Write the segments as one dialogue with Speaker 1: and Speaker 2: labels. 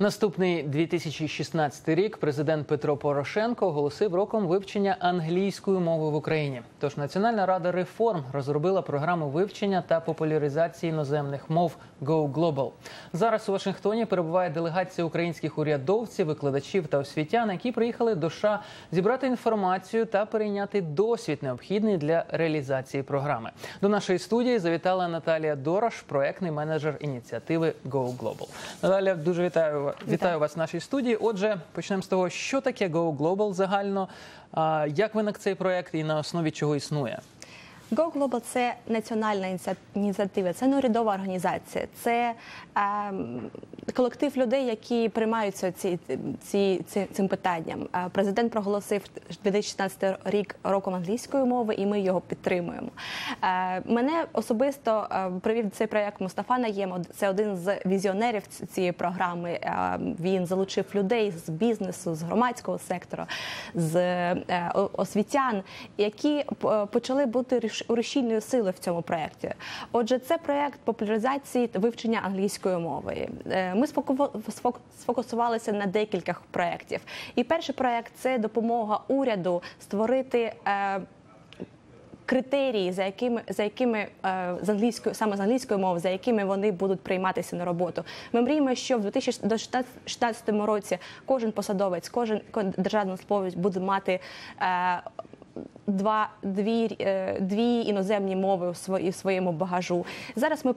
Speaker 1: Наступний 2016 рік президент Петро Порошенко оголосив роком вивчення англійської мови в Україні. Тож Національна рада реформ розробила програму вивчення та популяризації іноземних мов Go Global. Зараз у Вашингтоні перебуває делегація українських урядовців, викладачів та освітян, які приїхали до США зібрати інформацію та перейняти досвід необхідний для реалізації програми. До нашої студії завітала Наталія Дорош, проектний менеджер ініціативи Go Global. Наталя, дуже вітаю вас. Вітаю вас в нашій студії. Отже, почнемо з того, що таке Go Global загально, як виник цей проект і на основі чого існує.
Speaker 2: Go Global – це національна ініці- ініціатива, це неурядова організація, це ем, колектив людей, які приймаються ці, ці, ці, цим питанням. Е, Президент проголосив 2016 рік роком англійської мови, і ми його підтримуємо. Е, мене особисто е, привів цей проект Мустафа Наєм. Це один з візіонерів цієї програми. Е, Він залучив людей з бізнесу, з громадського сектору, з е, освітян, які почали бути ріш- рушійною силою в цьому проєкті. Отже, це проєкт популяризації вивчення англійської мови. Е, Ми сфоку- сфокусувалися на декількох проєктів. І перший проєкт це допомога уряду створити. е, Критерії, за якими за якими е, з англійської саме з англійської мови, за якими вони будуть прийматися на роботу. Ми мріємо, що в 2016 році кожен посадовець, кожен державний службовець буде мати два дві, е, дві іноземні мови в своєму багажу. Зараз ми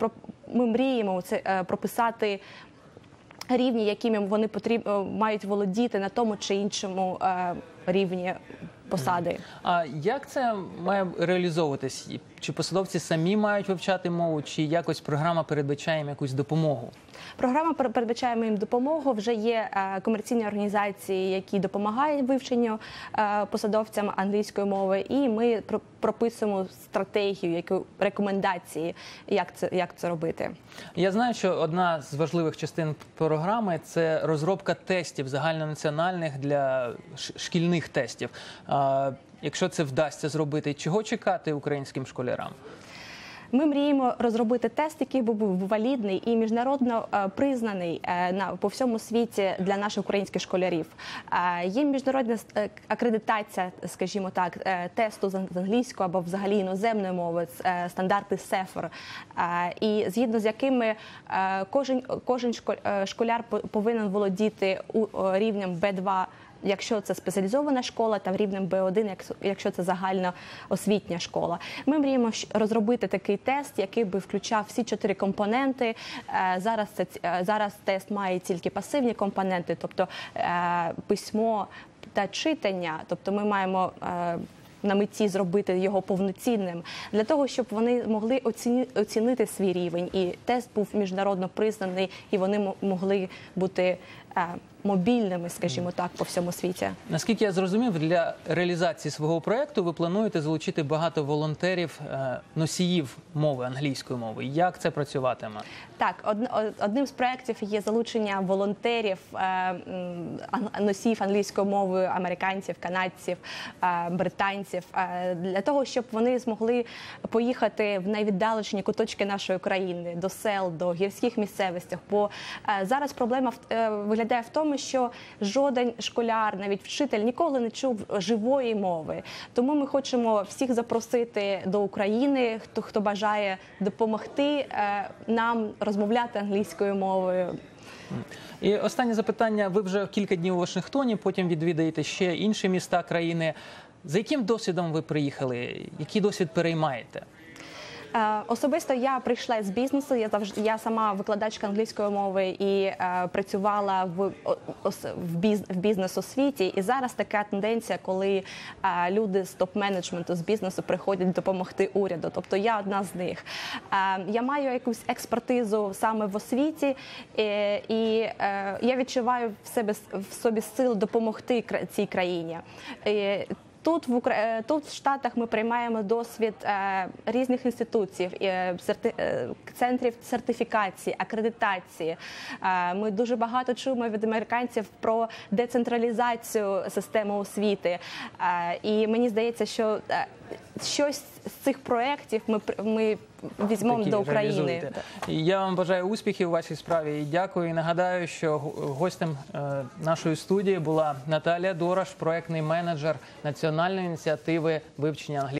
Speaker 2: ми мріємо це е, прописати. Рівні, якими вони потріб, е, мають володіти на тому чи іншому рівні посади.
Speaker 1: А як це має реалізовуватись? Чи посадовці самі мають вивчати мову, чи якось програма передбачає їм якусь допомогу?
Speaker 2: Програма передбачає їм допомогу. Вже є е, комерційні організації, які допомагають вивченню е, посадовцям англійської мови, і ми про- прописуємо стратегію, яку рекомендації, як це як це робити.
Speaker 1: Я знаю, що одна з важливих частин програми це розробка тестів загальнонаціональних для шкільних тестів. Якщо це вдасться зробити, чого чекати українським школярам?
Speaker 2: Ми мріємо розробити тест, який би був валідний і міжнародно е, признаний е, на по всьому світі для наших українських школярів. Е, Є міжнародна акредитація, скажімо так, тесту з англійської або взагалі іноземної мови, стандарти СЕФР, і згідно з якими кожен кожен шко- школяр по- повинен володіти рівнем Б2 Якщо це спеціалізована школа, та рівнем Б1, як- якщо це загальна освітня школа, ми мріємо розробити такий тест, який би включав всі чотири компоненти. Е, Зараз це е, зараз тест має тільки пасивні компоненти, тобто е, письмо та читання. Тобто, ми маємо. На меті зробити його повноцінним для того, щоб вони могли оціні, оцінити свій рівень, і тест був міжнародно признаний, і вони мо- могли бути мобільними, скажімо так, по всьому світі.
Speaker 1: Наскільки я зрозумів, для реалізації свого проекту ви плануєте залучити багато волонтерів, е, носіїв мови англійської мови. Як це працюватиме?
Speaker 2: Так, од- од- одним з проєктів є залучення волонтерів, е, носіїв англійської мови, американців, канадців, е, британців, для того, щоб вони змогли поїхати в найвіддалечені куточки нашої країни, до сел, до гірських місцевостях. Бо зараз проблема в- виглядає в тому, що жоден школяр, навіть вчитель, ніколи не чув живої мови. Тому ми хочемо всіх запросити до України, хто хто бажає допомогти е, нам розмовляти англійською мовою.
Speaker 1: І останнє запитання: ви вже кілька днів у Вашингтоні, потім відвідаєте ще інші міста країни. За яким досвідом ви приїхали? Який досвід переймаєте?
Speaker 2: Е, Особисто я прийшла з бізнесу. Я завжди я сама викладачка англійської мови і е, працювала в, в, біз, в бізнес-освіті. І зараз така тенденція, коли е, люди з топ-менеджменту з бізнесу приходять допомогти уряду. Тобто я одна з них. Я маю якусь експертизу саме в освіті, і я відчуваю в себе в собі сил допомогти цій країні. Тут в Укра... е, тут в Штатах ми приймаємо досвід е, різних інституцій, е, центрів сертифікації, акредитації. Ми дуже багато чуємо від американців про децентралізацію системи освіти. І мені здається, що щось з цих проєктів ми ми візьмемо до України.
Speaker 1: Я вам бажаю успіхів у вашій справі і дякую. І нагадаю, що гостем е, нашої студії була Наталія Дораш, проектний менеджер національної ініціативи вивчення англійської.